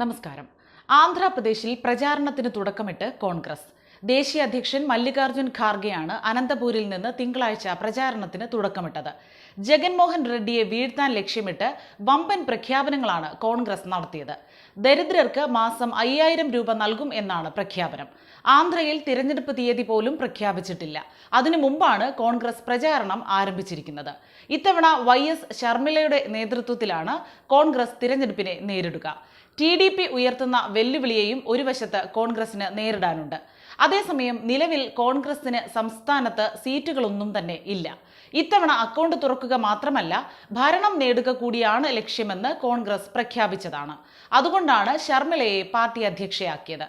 നമസ്കാരം. ആന്ധ്രാപ്രദേശിൽ പ്രചാരണത്തിന് തുടക്കമിട്ട് കോൺഗ്രസ്. ദേശീയ അധ്യക്ഷൻ മല്ലികാർജുൻ ഖാർഗെയാണ് അനന്തപൂരിൽ നിന്ന് തിങ്കളാഴ്ച പ്രചാരണത്തിന് തുടക്കമിട്ടത്. ജഗൻമോഹൻ റെഡ്ഡിയെ വീഴ്ത്താൻ ലക്ഷ്യമിട്ട് വമ്പൻ പ്രഖ്യാപനങ്ങളാണ് കോൺഗ്രസ് നടത്തിയത്. ദരിദ്രർക്ക് മാസം അയ്യായിരം രൂപ നൽകും എന്നാണ് പ്രഖ്യാപനം. ആന്ധ്രയിൽ തിരഞ്ഞെടുപ്പ് തീയതി പോലും പ്രഖ്യാപിച്ചിട്ടില്ല. അതിനു മുമ്പാണ് കോൺഗ്രസ് പ്രചാരണം ആരംഭിച്ചിരിക്കുന്നത്. ഇത്തവണ വൈ എസ് ശർമിളയുടെ നേതൃത്വത്തിലാണ് കോൺഗ്രസ് തിരഞ്ഞെടുപ്പിനെ നേരിടുക. ടി ഡി പി ഉയർത്തുന്ന വെല്ലുവിളിയെയും ഒരു വശത്ത് കോൺഗ്രസിന് നേരിടാനുണ്ട്. അതേസമയം നിലവിൽ കോൺഗ്രസിന് സംസ്ഥാനത്ത് സീറ്റുകളൊന്നും തന്നെ ഇല്ല. ഇത്തവണ അക്കൗണ്ട് തുറക്കുക മാത്രമല്ല ഭരണം നേടുക കൂടിയാണ് ലക്ഷ്യമെന്ന് കോൺഗ്രസ് പ്രഖ്യാപിച്ചതാണ്. അതുകൊണ്ടാണ് ശർമ്മലയെ പാർട്ടി അധ്യക്ഷയാക്കിയത്.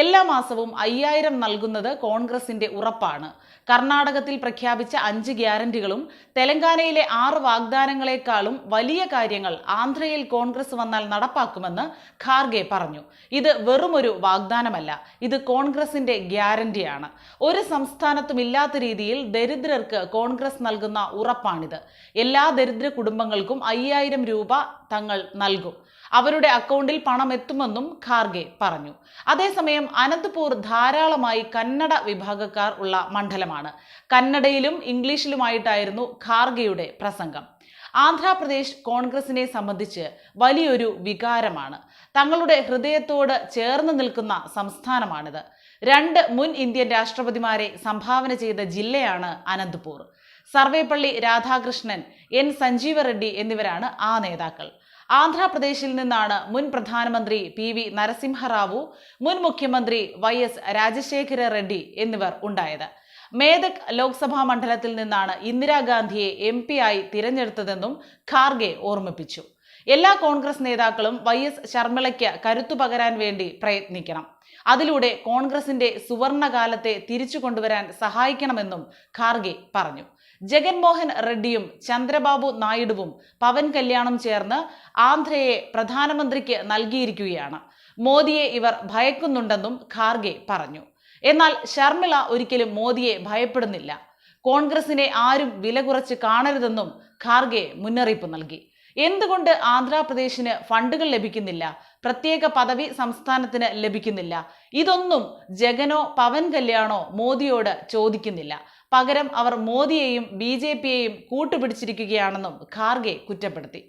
എല്ലാ മാസവും അയ്യായിരം നൽകുന്നത് കോൺഗ്രസിന്റെ ഉറപ്പാണ്. കർണാടകത്തിൽ പ്രഖ്യാപിച്ച അഞ്ച് ഗ്യാരണ്ടികളും തെലങ്കാനയിലെ ആറ് വാഗ്ദാനങ്ങളെക്കാളും വലിയ കാര്യങ്ങൾ ആന്ധ്രയിൽ കോൺഗ്രസ് വന്നാൽ നടപ്പാക്കുമെന്ന് ഖാർഗെ പറഞ്ഞു. ഇത് വെറുമൊരു വാഗ്ദാനമല്ല ഇത് കോൺഗ്രസിന്റെ ഗ്യാരണ്ടിയാണ്. ഒരു സംസ്ഥാനത്തും ഇല്ലാത്ത രീതിയിൽ ദരിദ്രർക്ക് കോൺഗ്രസ് നൽകുന്ന ഉറപ്പാണിത്. എല്ലാ ദരിദ്ര കുടുംബങ്ങൾക്കും അയ്യായിരം രൂപ തങ്ങൾ നൽകും. അവരുടെ അക്കൗണ്ടിൽ പണം എത്തുമെന്നും ഖാർഗെ പറഞ്ഞു. അതേസമയം അനന്തപൂർ ധാരാളമായി കന്നഡ വിഭാഗക്കാർ ഉള്ള മണ്ഡലമാണ്. കന്നഡയിലും ഇംഗ്ലീഷിലുമായിട്ടായിരുന്നു ഖാർഗെയുടെ പ്രസംഗം. ആന്ധ്രാപ്രദേശ് കോൺഗ്രസിനെ സംബന്ധിച്ച് വലിയൊരു വികാരമാണ്. തങ്ങളുടെ ഹൃദയത്തോട് ചേർന്ന് നിൽക്കുന്ന സംസ്ഥാനമാണിത്. രണ്ട് മുൻ ഇന്ത്യൻ രാഷ്ട്രപതിമാരെ സംഭാവന ചെയ്ത ജില്ലയാണ് അനന്തപൂർ. സർവേപ്പള്ളി രാധാകൃഷ്ണൻ എൻ സഞ്ജീവ റെഡ്ഡി എന്നിവരാണ് ആ നേതാക്കൾ. ആന്ധ്രാപ്രദേശിൽ നിന്നാണ് മുൻ പ്രധാനമന്ത്രി പി വി നരസിംഹറാവു മുൻ മുഖ്യമന്ത്രി വൈ എസ് രാജശേഖര റെഡ്ഡി എന്നിവർ ഉണ്ടായത്. മേദക് ലോക്സഭാ മണ്ഡലത്തിൽ നിന്നാണ് ഇന്ദിരാഗാന്ധിയെ എം പി ആയി തിരഞ്ഞെടുത്തതെന്നും ഖാർഗെ ഓർമ്മിപ്പിച്ചു. എല്ലാ കോൺഗ്രസ് നേതാക്കളും വൈ എസ് ശർമ്മിളയ്ക്ക് കരുത്തു പകരാൻ വേണ്ടി പ്രയത്നിക്കണം. അതിലൂടെ കോൺഗ്രസിന്റെ സുവർണകാലത്തെ തിരിച്ചു കൊണ്ടുവരാൻ സഹായിക്കണമെന്നും ഖാർഗെ പറഞ്ഞു. ജഗൻമോഹൻ റെഡ്ഡിയും ചന്ദ്രബാബു നായിഡുവും പവൻ കല്യാണും ചേർന്ന് ആന്ധ്രയെ പ്രധാനമന്ത്രിക്ക് നൽകിയിരിക്കുകയാണ്. മോദിയെ ഇവർ ഭയക്കുന്നുണ്ടെന്നും ഖാർഗെ പറഞ്ഞു. എന്നാൽ ശർമിള ഒരിക്കലും മോദിയെ ഭയപ്പെടുന്നില്ല. കോൺഗ്രസിനെ ആരും വില കുറച്ച് കാണരുതെന്നും ഖാർഗെ മുന്നറിയിപ്പ് നൽകി. എന്തുകൊണ്ട് ആന്ധ്രാപ്രദേശിന് ഫണ്ടുകൾ ലഭിക്കുന്നില്ല? പ്രത്യേക പദവി സംസ്ഥാനത്തിന് ലഭിക്കുന്നില്ല. ഇതൊന്നും ജഗനോ പവൻ കല്യാണോ മോദിയോട് ചോദിക്കുന്നില്ല. പകരം അവർ മോദിയെയും ബി ജെ പിയെയും കൂട്ടുപിടിച്ചിരിക്കുകയാണെന്നും ഖാർഗെ കുറ്റപ്പെടുത്തി.